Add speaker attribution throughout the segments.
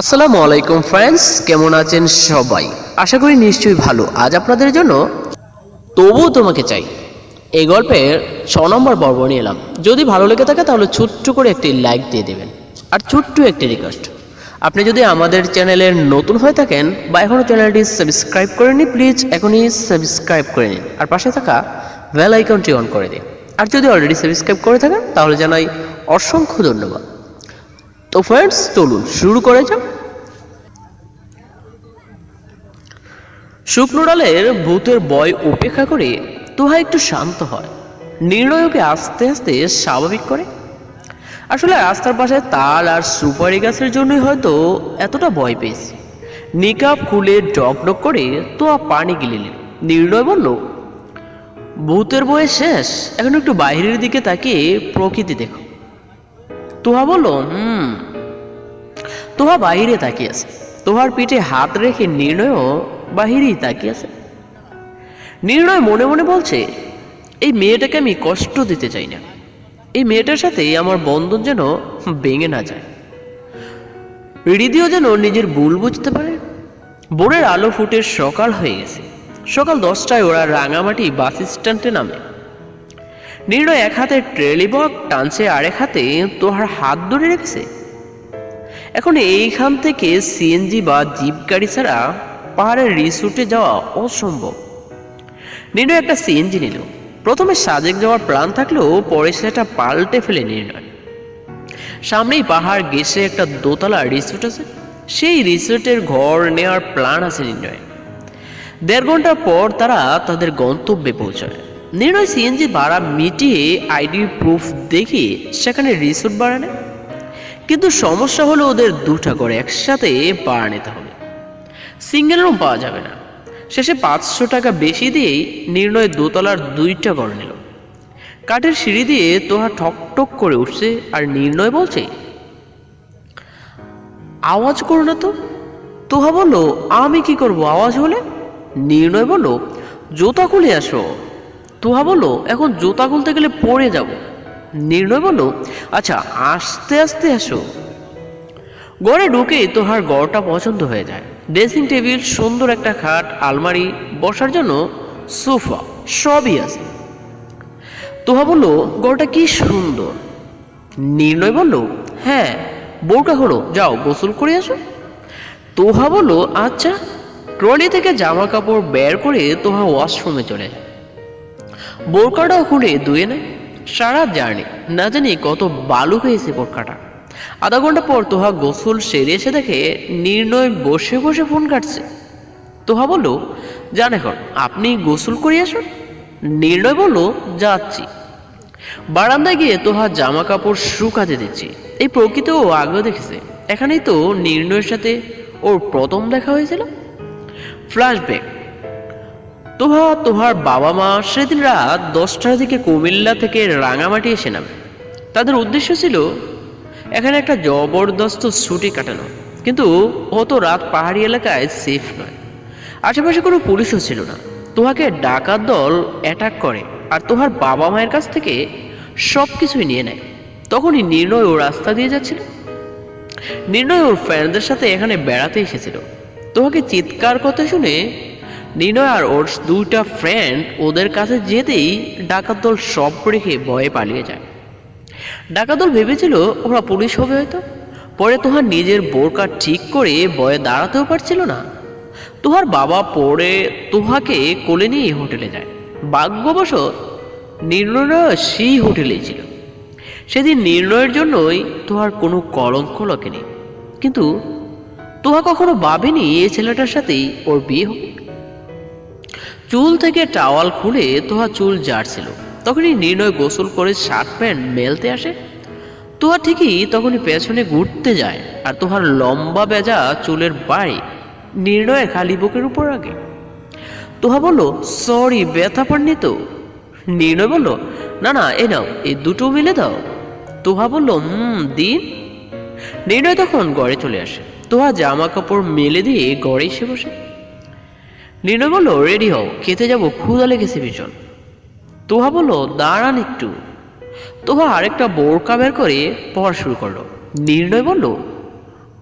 Speaker 1: আসসালামু আলাইকুম ফ্রেন্ডস কেমন আছেন সবাই? আশা করি নিশ্চয়ই ভালো। আজ আপনাদের জন্য তবুও তোমাকে চাই। এই গল্পের ছ নম্বর পর্ব নিয়ে এলাম। যদি ভালো লেগে থাকে তাহলে ছোট্ট করে একটি লাইক দিয়ে দেবেন। আর ছোট্ট একটি রিকোয়েস্ট আপনি যদি আমাদের চ্যানেলের নতুন হয়ে থাকেন বা এখনও চ্যানেলটি সাবস্ক্রাইব করেননি প্লিজ এখনই সাবস্ক্রাইব করে নিন। আর পাশে থাকা বেল আইকনটি অন করে দিন। আর যদি অলরেডি সাবস্ক্রাইব করে থাকেন, তাহলে জানাই অসংখ্য ধন্যবাদ। তো ফ্রেন্ডস চলুন শুরু করে যাক। শুকনো ডালের ভূতের বয় উপেক্ষা করে তোহা একটু শান্ত হয়। নির্ণয়কে আস্তে আস্তে স্বাভাবিক করে। আসলে রাস্তার পাশে তাল আর সুপারি গাছের জন্যই হয়তো এতটা ভয় পেয়েছি। নিকাপ খুলে ডক করে তোয়া পানি গিলে নিল। নির্ণয় বলল, ভূতের বয়ে শেষ, এখন একটু বাইরের দিকে তাকিয়ে প্রকৃতি দেখো। তোহা বলল, হুম। তোহা বাইরে তাকিয়ে আছে। তোহার পিঠে হাত রেখে নির্ণয়ও বাহিরেই তাকিয়ে আছে নির্ণয় মনে মনে বলছে, এই মেয়েটাকে আমি কষ্ট দিতে চাই না। এই মেয়েটার সাথে আমার বন্ধন যেন ভেঙে না যায়। হৃদয় যেন নিজের ভুল বুঝতে পারে। বোরের আলো ফুটে সকাল হয়ে গেছে। সকাল দশটায় ওরা রাঙামাটি বাস স্ট্যান্ডে নামে। নির্ণয় এক হাতে ট্রেলি বক, টানছে আরেক হাতে তোহার হাত ধরে রেখেছে। এখন এইখান থেকে সিএনজি বা জিপ গাড়ি ছাড়া পাহাড়ের রিসোর্টে যাওয়া অসম্ভব। নির্ণয় একটা সিএনজি নিল। প্রথমে সাজেক যাওয়ার প্ল্যান থাকলেও পরে সেটা পাল্টে ফেলে নির্ণয়। সামনেই পাহাড় গেছে একটা দোতলা রিসোর্ট আছে। সেই রিসোর্টের ঘর নেওয়ার প্ল্যান আছে নির্ণয়। দেড় ঘণ্টা পর তারা তাদের গন্তব্যে পৌঁছায়। নির্ণয় সিএনজি ভাড়া মিটিয়ে আইডি প্রুফ দেখিয়ে সেখানে রিসোর্ট ভাড়া নেয়। কিন্তু সমস্যা হলো ওদের দুটা করে একসাথে বাড়া নিতে হবে। সিঙ্গেল রুম পাওয়া যাবে না। শেষে পাঁচশো টাকা বেশি দিয়েই নির্ণয় দোতলার দুইটা ঘর নিল। কাঠের সিঁড়ি দিয়ে তোহা ঠক ঠক করে উঠছে আর নির্ণয় বলছে, আওয়াজ করো না তো। তোহা বলল, আমি কি করব আওয়াজ হলে? নির্ণয় বলল, জোতা খুলে আসো। তোহা বলল, এখন জোতা খুলতে গেলে পড়ে যাব। নির্ণয় বলল আচ্ছা আস্তে আস্তে আসো। গড়ে ঢুকে তোহার গড়টা পছন্দ হয়ে যায়। ড্রেসিং টেবিল, সুন্দর একটা খাট, আলমারি, বসার জন্য সোফা, সবই আছে। তোহা বলল গড়টা কি সুন্দর। নির্ণয় বলল হ্যাঁ বউটা হলো, যাও গোসল করে আসো। তোহা বলল আচ্ছা। ট্রলি থেকে জামা কাপড় বের করে তোহা ওয়াশরুমে চলে যায়। বোরকাটাও খুলে ধুয়ে নেয়। সারা জার্নি, না জানি কত বালু হয়েছে বোরকাটা। আধা ঘণ্টা পর তোহা গোসল সেরে এসে দেখে নির্ণয় বসে বসে ফোন কাটছে। তোহা বলল যান এখন, আপনি গোসল করে আসুন? নির্ণয় বলল, যাচ্ছি। বারান্দায় গিয়ে তোহা জামা কাপড় শুকাতে দিচ্ছি। এই প্রকৃত ও আগেও দেখেছে। এখানেই তো নির্ণয়ের সাথে ওর প্রথম দেখা হয়েছিল। ফ্ল্যাশব্যাক। তোহা তোহার বাবা মা সেদিন রাত দশটার দিকে কুমিল্লা থেকে রাঙামাটি এসে নামে। তাদের উদ্দেশ্য ছিল এখানে একটা জবরদস্ত ছুটি কাটানো। কিন্তু অত রাত পাহাড়ি এলাকায় সেফ নয়। আশেপাশে কোনো পুলিশও ছিল না। তোহাকে ডাকাত দল অ্যাটাক করে আর তোহার বাবা মায়ের কাছ থেকে সব কিছুই নিয়ে নেয়। তখনই নির্ণয় ও রাস্তা দিয়ে যাচ্ছিল। নির্ণয় ওর ফ্রেন্ডদের সাথে এখানে বেড়াতে এসেছিল। তোমাকে চিৎকার করতে শুনে নির্ণয় আর ওর দুইটা ফ্রেন্ড ওদের কাছে যেতেই ডাকাত দল সব রেখে ভয়ে পালিয়ে যায়। ডাকাত দল ভেবেছিল, ওরা পুলিশ হবে হয়তো। পরে তোহার নিজের বোরকা ঠিক করে ভয়ে দাঁড়াতেও পারছিল না। তোহার বাবা পরে তোহাকে কোলে নিয়ে হোটেলে যায়। ভাগ্যবশত নির্ণয় সেই হোটেলেই ছিল। সেদিন নির্ণয়ের জন্যই তোহার কোনো কলঙ্ক লকেনি। কিন্তু তোহা কখনো ভাবেনি এই ছেলেটার সাথেই ওর বিয়ে হবে। চুল থেকে টাওয়াল খুলে তোহা চুল জারছিল। তখনই নির্ণয় গোসল করে শার্ট প্যান্ট মেলতে আসে। তোহা ঠিকই তখনই পেছনে ঘুরতে যায় আর তোহার লম্বা বেজা চুলের বাড়ি নির্ণয়ের খালি বুকের উপর আগে তোহা বলল সরি ব্যথা পাননি তো? নির্ণয় বলল, না না, এ নাও এই দুটো মিলে দাও। তোহা বলল, হুম, দিন? নির্ণয় তখন গড়ে চলে আসে। তোহা জামা কাপড় মেলে দিয়ে গড়ে এসে বসে। নির্ণয় বলল রেডি হও, খেতে যাব ক্ষুদা লেগেছে ভীষণ। তোহা বলল, দাঁড়ান একটু। তোহা আরেকটা বোরকা বের করে পড়া শুরু করল। নির্ণয় বলল,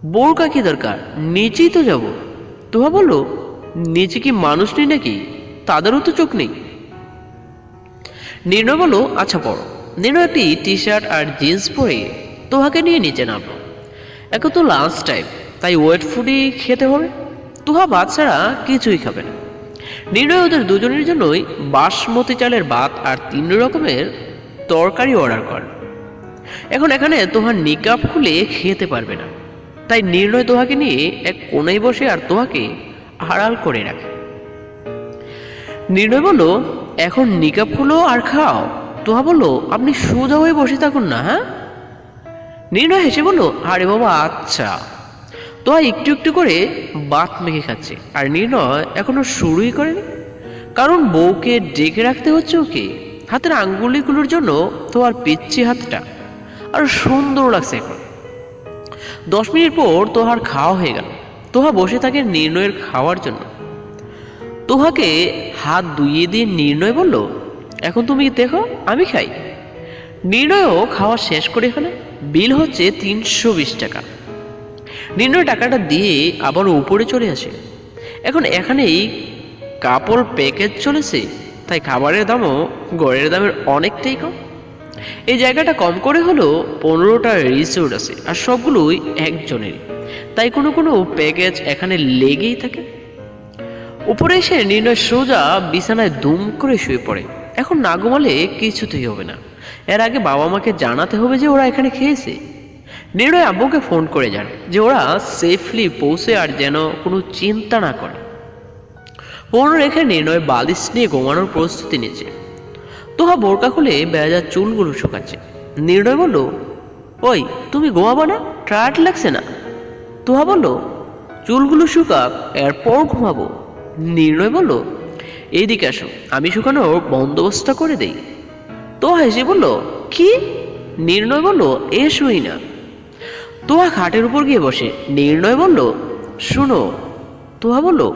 Speaker 1: বোরকা কি দরকার? নিচেই তো যাব। তোহা বলল নিচে কি মানুষ নেই নাকি? তাদেরও তো চোখ নেই। নির্ণয় বলল আচ্ছা পড়ো। নির্ণয় একটি টি শার্ট আর জিন্স পরে তোহাকে নিয়ে নিচে নামলো। এখন তো লাঞ্চ টাইম, তাই ওয়েট ফুডই খেতে হবে। তোহা বাচ্চারা কিছুই খাবে না। নির্ণয় ওদের দুজনের জন্যই বাসমতি চালের ভাত আর তিন রকমের তরকারি অর্ডার কর। এখন এখানে তোহার নিকাপ খুলে খেতে পারবে না। তাই নির্ণয় তোহাকে নিয়ে এক কোনায় বসে আর তোহাকে আড়াল করে রাখে। নির্ণয় বলল, এখন নিকাপ খুলো আর খাও। তোহা বলল, আপনি সোজা হয়ে বসে থাকুন না হ্যাঁ? নির্ণয় হেসে বলল, আরে বাবা আচ্ছা। তোহা একটু একটু করে বাত মেখে খাচ্ছে। আর নির্ণয় এখনও শুরুই করেনি। কারণ বউকে ডেকে রাখতে হচ্ছে ওকে। হাতের আঙ্গুলিগুলোর জন্য তোমার পিচ্ছি হাতটা। আর সুন্দর লাগছে এখন। দশ মিনিট পর তোহার খাওয়া হয়ে গেল। তোহা বসে থাকে নির্ণয়ের খাওয়ার জন্য। তোহাকে হাত ধুইয়ে দিয়ে নির্ণয় বলল, এখন তুমি দেখো, আমি খাই। নির্ণয়ও খাওয়া শেষ করে ফেলে। বিল হচ্ছে তিনশো বিশ টাকা। নির্ণয় টাকাটা দিয়ে আবার উপরে চলে আসে। এখন এখানেই কাপড় প্যাকেজ চলেছে, তাই খাবারের দামও গড়ের দামের অনেকটাই কম। এই জায়গাটা কম করে হলো পনেরোটা রিসোর্ট আছে, আর সবগুলোই একজনেরই তাই কোনো কোনো প্যাকেজ এখানে লেগেই থাকে। উপরে এসে নির্ণয় সোজা বিছানায় দুম করে শুয়ে পড়ে। এখন না ঘুমালে কিছুতেই হবে না। এর আগে বাবা মাকে জানাতে হবে যে ওরা এখানে খেয়েছে। নির্ণয় আব্বুকে ফোন করে যান যে ওরা সেফলি পৌঁছে আর যেন কোনো চিন্তা না করে। ফোন রেখে নির্ণয় বালিশ নিয়ে ঘুমানোর প্রস্তুতি নিয়েছে তোহা বোরকা খুলে বেড়াজার চুলগুলো শুকাচ্ছে। নির্ণয় বলল, ওই, তুমি ঘুমাবো না? টায়ার্ড লাগছে না? তোহা বলল, চুলগুলো শুকাক, এরপর ঘুমাবো। নির্ণয় বলল, এইদিকে আসো, আমি শুকানোর বন্দোবস্ত করে দেই। তোহা হেসে বলল, কি? নির্ণয় বলল এসোই না। তোহা খাটের উপর গিয়ে বসে। নির্ণয় বলল, শুনো। তোহা বলল,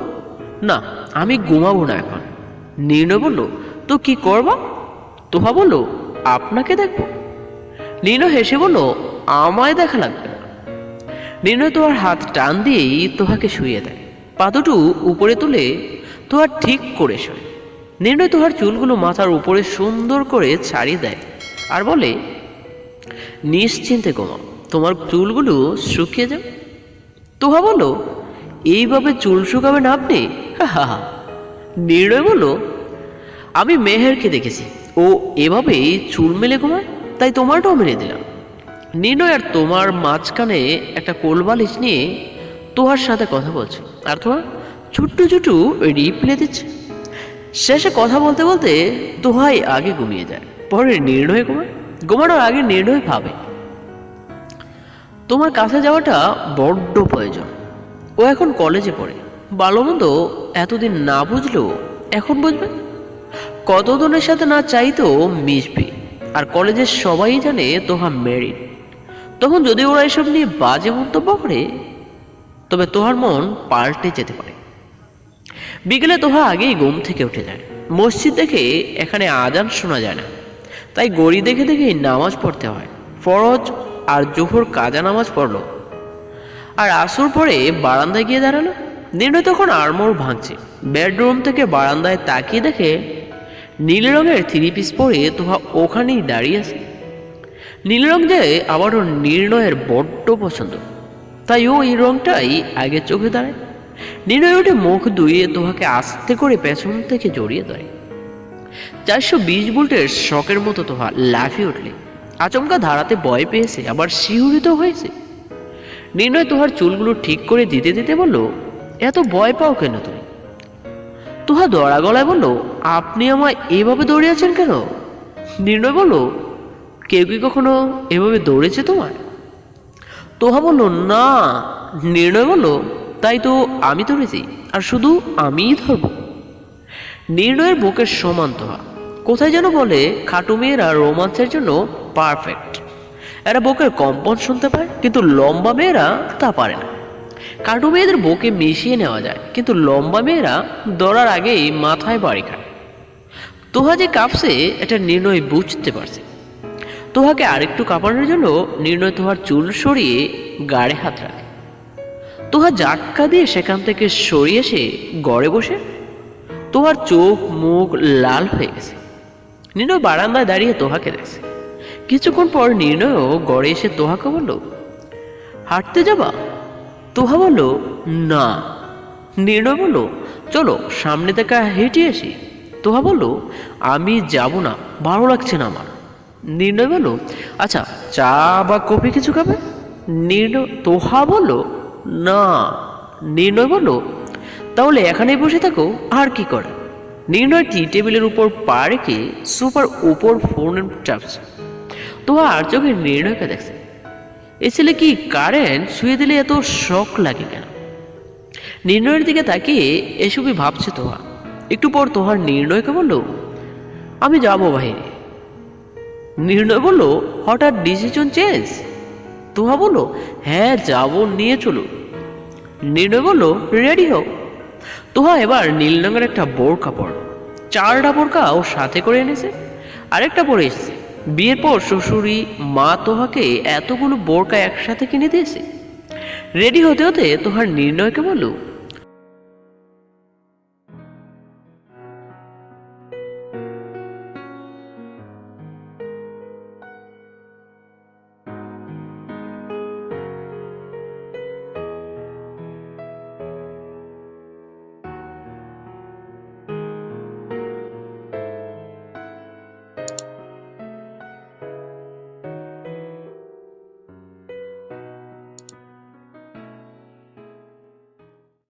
Speaker 1: না, আমি ঘুমাবো না এখন। নির্ণয় বলল, তো কি করবা? তোহা বলল, আপনাকে দেখব। নির্ণয় হেসে বলল, আমায় দেখা লাগবে না। নির্ণয় তোহার হাত টান দিয়েই তোহাকে শুয়ে দেয়। পা দুটো উপরে তুলে তোহার ঠিক করে শোয়। নির্ণয় তোহার চুলগুলো মাথার উপরে সুন্দর করে ছাড়িয়ে দেয় আর বলে, নিশ্চিন্তে ঘুমাও। তোমার চুলগুলো শুকিয়ে যাবে তোহা বলো এইভাবে চুল শুকাবেন আপনি? হা হা হা। নির্ণয় বলো আমি মেহেরকে দেখেছি। ও এভাবেই চুল মেলে ঘুমায়, তাই তোমারটাও মেরে দিলাম। নির্ণয় আর তোমার মাঝখানে একটা কোলবালিশ নিয়ে তোহার সাথে কথা বলছে। আর তোমার ছুট্টু ছোট্ট ছোট্ট রিপ্লে দিচ্ছে। শেষে কথা বলতে বলতে তোহাই আগে ঘুমিয়ে যায়। পরে নির্ণয় ঘুমায়। ঘুমানোর আগে নির্ণয় ভাবে। তোমার কাছে যাওয়াটা বড্ড প্রয়োজন। ও এখন কলেজে পড়ে। ভালো মন্দ এতদিন না বুঝলেও এখন বুঝবে। কতজনের সাথে না চাইতেও মিশবে। আর কলেজের সবাই জানে তোহা মেরিট তখন যদি ওরা এসব নিয়ে বাজে মন্তব্য করে, তবে তোহার মন পাল্টে যেতে পারে। বিকেলে তোহা আগেই ঘুম থেকে উঠে যায়। মসজিদ দেখে এখানে আজান শোনা যায় না। তাই গড়ি দেখে দেখেই নামাজ পড়তে হয়। ফরজ আর জোহর কাজা নামাজ পড়ল। আর আসর পরে বারান্দায় গিয়ে দাঁড়াল। নির্ণয় তখন আড়মোড় ভাঙছে। বেডরুম থেকে বারান্দায় তাকিয়ে দেখে নীল রঙের থ্রি পিস পরে তোহা ওখানেই দাঁড়িয়ে আছে। নীল রং যে আবারও নির্ণয়ের বড্ড পছন্দ। তাই ও এই রংটাই আগে চোখে দাঁড়ায়। নির্ণয় উঠে মুখ ধুয়ে তোহাকে আস্তে করে পেছন থেকে জড়িয়ে ধরে। চারশো বিশ ভোল্টের শকের মতো তোহা লাফিয়ে উঠলে। আচমকা ধারাতে ভয় পেয়েছে, আবার শিহরিত হয়েছে। নির্ণয় তোহার চুলগুলো ঠিক করে দিতে দিতে বলল, এত ভয় পাও কেন তুমি? তোহা দড়া গলায় বলল, আপনি আমায় এভাবে দৌড়িয়েছেন কেন? নির্ণয় বলল, কেউ কি কখনো এভাবে দৌড়েছে তোমার তোহা বলল, না। নির্ণয় বলল, তাই তো আমি ধরেছি, আর শুধু আমিই ধরব। নির্ণয়ের বুকের সমান তোহা। কোথায় যেন বলে, খাটু মেয়েরা রোমান্সের জন্য পারফেক্ট এরা বুকের কম্পন শুনতে পায়, কিন্তু লম্বা মেয়েরা তা পারে না। কাটু মেয়েদের বুকে মিশিয়ে নেওয়া যায়, কিন্তু লম্বা মেয়েরা দৌড়ার আগেই মাথায় বাড়ি খায়। তোহা যে কাঁপছে এটা নির্ণয় বুঝতে পারছে। তোহাকে আরেকটু কাঁপানোর জন্য নির্ণয় তোহার চুল সরিয়ে গাড়ে হাত রাখে। তোহা জাটকা দিয়ে সেখান থেকে সরিয়ে এসে গড়ে বসে। তোহার চোখ মুখ লাল হয়ে গেছে। নির্ণয় বারান্দায় দাঁড়িয়ে তোহাকে দেখছে। কিছুক্ষণ পর নির্ণয়ও গড়ে এসে তোহাকে বলল, হাঁটতে যাবা? তোহা বলল, না। নির্ণয় বলল, চলো, সামনে থেকে হেঁটে আসি। তোহা বলল, আমি যাব না, ভালো লাগছে না আমার। নির্ণয় বলল আচ্ছা চা বা কফি কিছু খাবে? নির্ণয়, তোহা বলল, না। নির্ণয় বলল, তাহলে এখানেই বসে থাকো, আর কি করে? নির্ণয় টি টেবিলের উপর পা রেখে সুপার উপর ফোন চাপছে। তোহা আর চোখে নির্ণয়কে দেখছে। এ ছেলে কি কারেন্ট? শুয়ে দিলে এত শখ লাগে কেন? নির্ণয়ের দিকে তাকিয়ে এসবই ভাবছে তোহা। একটু পর তোহার নির্ণয়কে বলল, আমি যাব বাইরে নির্ণয় বলল, হঠাৎ ডিসিশন চেঞ্জ তোহা বলল হ্যাঁ যাব, নিয়ে চলো। নির্ণয় বলল, রেডি হোক তোহা এবার নীল রঙের একটা বোরকা পড়ল চারটা বোরকা ও সাথে করে এনেছে। আরেকটা পরে এসেছে। বিয়ের পর শ্বশুরি মা তোহাকে এতগুলো বোরকা একসাথে কিনে দিয়েছে। রেডি হতে হতে তোহার নির্ণয়কে বলল